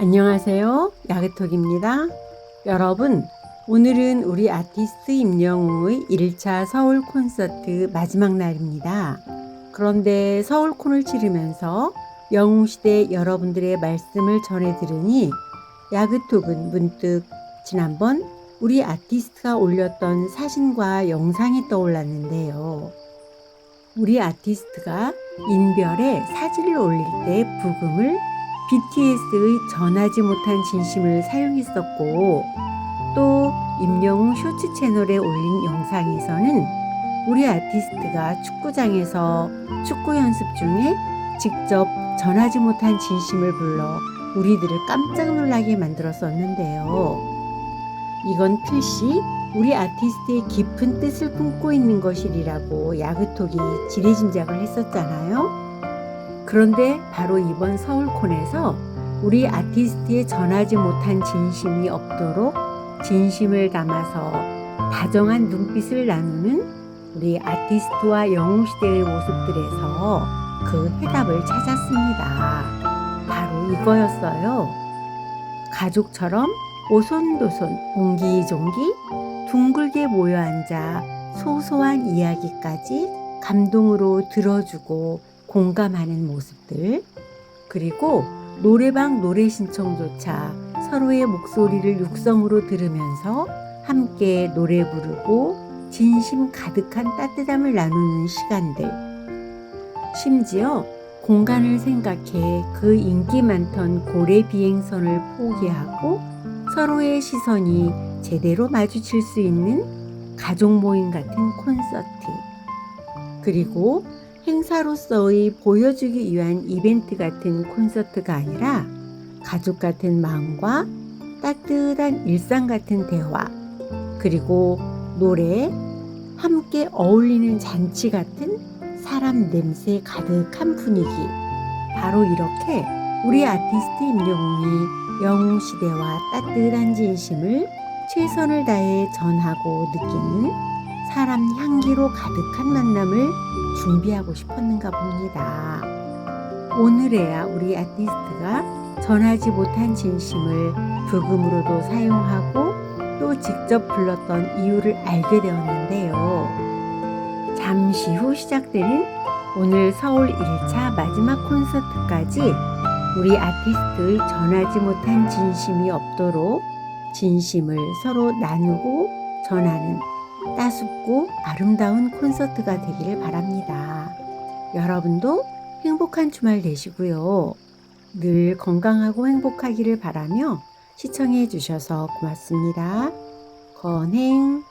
안녕하세요. 야그톡입니다. 여러분, 오늘은 우리 아티스트 임영웅의 1차 서울 콘서트 마지막 날입니다. 그런데 서울 콘을 치르면서 영웅 시대 여러분들의 말씀을 전해 들으니 야그톡은 문득 지난번 우리 아티스트가 올렸던 사진과 영상이 떠올랐는데요. 우리 아티스트가 인별에 사진을 올릴 때 부금을 BTS의 전하지 못한 진심을 사용했었고 또 임영웅 쇼츠 채널에 올린 영상에서는 우리 아티스트가 축구장에서 축구 연습 중에 직접 전하지 못한 진심을 불러 우리들을 깜짝 놀라게 만들었었는데요. 이건 필시 우리 아티스트의 깊은 뜻을 품고 있는 것이리라고 야그톡이 지레짐작을 했었잖아요. 그런데 바로 이번 서울콘에서 우리 아티스트의 전하지 못한 진심이 없도록 진심을 담아서 다정한 눈빛을 나누는 우리 아티스트와 영웅시대의 모습들에서 그 해답을 찾았습니다. 바로 이거였어요. 가족처럼 오손도손 옹기종기 둥글게 모여 앉아 소소한 이야기까지 감동으로 들어주고 공감하는 모습들 그리고 노래방 노래 신청조차 서로의 목소리를 육성으로 들으면서 함께 노래 부르고 진심 가득한 따뜻함을 나누는 시간들 심지어 공간을 생각해 그 인기 많던 고래 비행선을 포기하고 서로의 시선이 제대로 마주칠 수 있는 가족 모임 같은 콘서트. 그리고 행사로서의 보여주기 위한 이벤트 같은 콘서트가 아니라 가족 같은 마음과 따뜻한 일상 같은 대화, 그리고 노래, 함께 어울리는 잔치 같은 사람 냄새 가득한 분위기. 바로 이렇게 우리 아티스트 임영웅이 영웅 시대와 따뜻한 진심을 최선을 다해 전하고 느끼는 사람 향기로 가득한 만남을 준비하고 싶었는가 봅니다. 오늘에야 우리 아티스트가 전하지 못한 진심을 부금으로도 사용하고 또 직접 불렀던 이유를 알게 되었는데요. 잠시 후 시작되는 오늘 서울 1차 마지막 콘서트까지 우리 아티스트의 전하지 못한 진심이 없도록 진심을 서로 나누고 전하는 따숩고 아름다운 콘서트가 되기를 바랍니다. 여러분도 행복한 주말 되시고요. 늘 건강하고 행복하기를 바라며 시청해 주셔서 고맙습니다. 건행